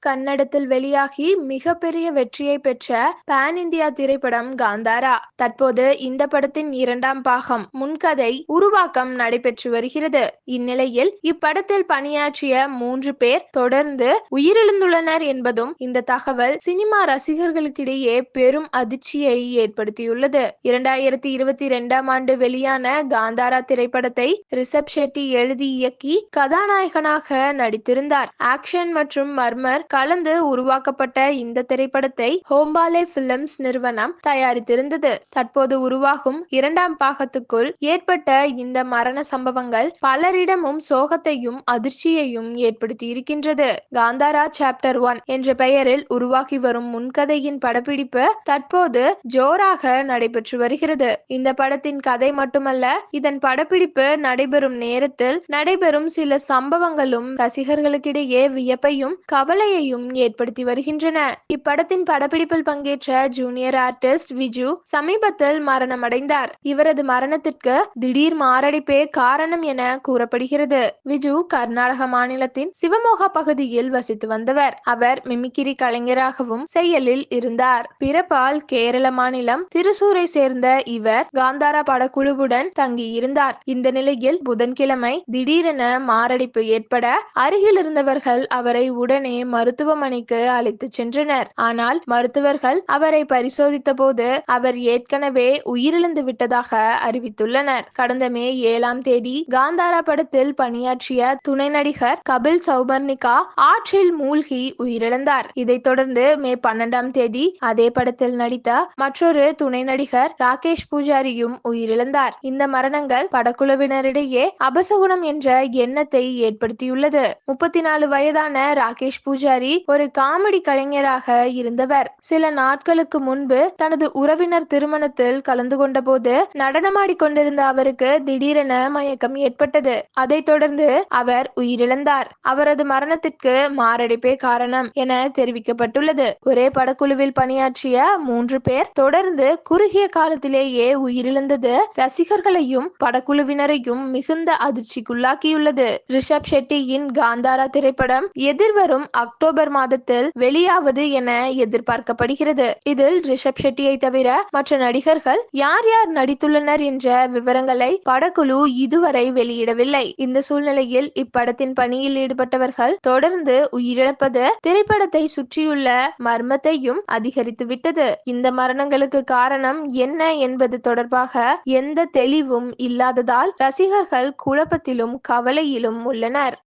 கன்னடத்தில் வெளியாகி மிகப்பெரிய வெற்றியை பெற்ற பான் இந்தியா திரைப்படம் காந்தாரா. தற்போது இந்த படத்தின் இரண்டாம் பாகம் முன்கதை உருவாக்கம் நடைபெற்று வருகிறது. இந்நிலையில் இப்படத்தில் பணியாற்றிய மூன்று பேர் தொடர்ந்து உயிரிழந்துள்ளனர் என்பதும் இந்த தகவல் சினிமா ரசிகர்களுக்கிடையே பெரும் அதிர்ச்சியை ஏற்படுத்தியுள்ளது. இரண்டாயிரத்தி இருபத்தி இரண்டாம் ஆண்டு வெளியான காந்தாரா திரைப்படத்தை ரிஷப் ஷெட்டி எழுதி இயக்கி கதாநாயகனாக நடித்திருந்தார். ஆக்ஷன் மற்றும் மர்மர் கலந்து உருவாக்கப்பட்ட இந்த திரைப்படத்தை ஹோம்பாலே பிலிம்ஸ் நிறுவனம் தயாரித்திருந்தது. தற்போது உருவாகும் இரண்டாம் பாகத்துக்குள் ஏற்பட்ட இந்த மரண சம்பவங்கள் பலரிடமும் சோகத்தையும் அதிர்ச்சியையும் ஏற்படுத்தி இருக்கின்றது காந்தாரா சாப்டர் ஒன் என்ற பெயரில் உருவாகி வரும் முன்கதையின் படப்பிடிப்பு தற்போது ஜோராக நடைபெற்று வருகிறது. இந்த படத்தின் கதை மட்டுமல்ல இதன் படப்பிடிப்பு நடைபெறும் நேரத்தில் நடைபெறும் சில சம்பவங்களும் ரசிகர்களுக்கிடையே வியப்பையும் கவலையை அதிர்ச்சியையும் ஏற்படுத்தி வருகின்றன. இப்படத்தின் படப்பிடிப்பில் பங்கேற்ற ஜூனியர் ஆர்டிஸ்ட் விஜு சமீபத்தில் மரணமடைந்தார். இவரது மரணத்திற்கு திடீர் மாரடைப்பே காரணம் என கூறப்படுகிறது. விஜு கர்நாடக மாநிலத்தின் சிவமோகா பகுதியில் வசித்து வந்தவர். அவர் மிமிக்கிரி கலைஞராகவும் செயலில் இருந்தார். பிறப்பால் கேரள மாநிலம் திருசூரை சேர்ந்த இவர் காந்தாரா படக்குழுவுடன் தங்கியிருந்தார். இந்த நிலையில் புதன்கிழமை திடீரென மாரடைப்பு ஏற்பட அருகில் இருந்தவர்கள் அவரை உடனே மருத்துவமனைக்கு அழைத்து சென்றனர். ஆனால் மருத்துவர்கள் அவரை பரிசோதித்த போது அவர் ஏற்கனவே உயிரிழந்து விட்டதாக அறிவித்துள்ளனர். கடந்த மே ஏழாம் தேதி காந்தாரா படத்தில் பணியாற்றிய துணை நடிகர் கபில் சௌபர்ணிகா ஆற்றில் மூழ்கி உயிரிழந்தார். இதைத் தொடர்ந்து மே பன்னெண்டாம் தேதி அதே படத்தில் நடித்த மற்றொரு துணை நடிகர் ராகேஷ் பூஜாரியும் உயிரிழந்தார். இந்த மரணங்கள் படக்குழுவினரிடையே அபசகுணம் என்ற எண்ணத்தை ஏற்படுத்தியுள்ளது. முப்பத்தி நாலு வயதான ராகேஷ் பூஜாரி பூஜாரி ஒரு காமெடி கலைஞராக இருந்தவர். சில நாட்களுக்கு முன்பு தனது உறவினர் திருமணத்தில் கலந்து கொண்ட போது நடனமாடி கொண்டிருந்த அவருக்கு திடீரென மயக்கம் ஏற்பட்டது. அதைத் தொடர்ந்து அவர் உயிரிழந்தார். அவரது மரணத்திற்கு மாரடைப்பே காரணம் என தெரிவிக்கப்பட்டுள்ளது. ஒரே படக்குழுவில் பணியாற்றிய மூன்று பேர் தொடர்ந்து குறுகிய காலத்திலேயே உயிரிழந்தது. ரசிகர்களையும் படக்குழுவினரையும் மிகுந்த அதிர்ச்சிக்குள்ளாக்கியுள்ளது. ரிஷப் ஷெட்டியின் காந்தாரா திரைப்படம் எதிர்வரும் அக்டோபர் அக்டோபர் மாதத்தில் வெளியாவது என எதிர்பார்க்கப்படுகிறது. இதில் ரிஷப் ஷெட்டியை தவிர மற்ற நடிகர்கள் யார் யார் நடித்துள்ளனர் என்ற விவரங்களை படக்குழு இதுவரை வெளியிடவில்லை. இந்த சூழ்நிலையில் இப்படத்தின் பணியில் ஈடுபட்டவர்கள் தொடர்ந்து உயிரிழப்பது திரைப்படத்தை சுற்றியுள்ள மர்மத்தையும் அதிகரித்துவிட்டது. இந்த மரணங்களுக்கு காரணம் என்ன என்பது தொடர்பாக எந்த தெளிவும் இல்லாததால் ரசிகர்கள் குழப்பத்திலும் கவலையிலும் உள்ளனர்.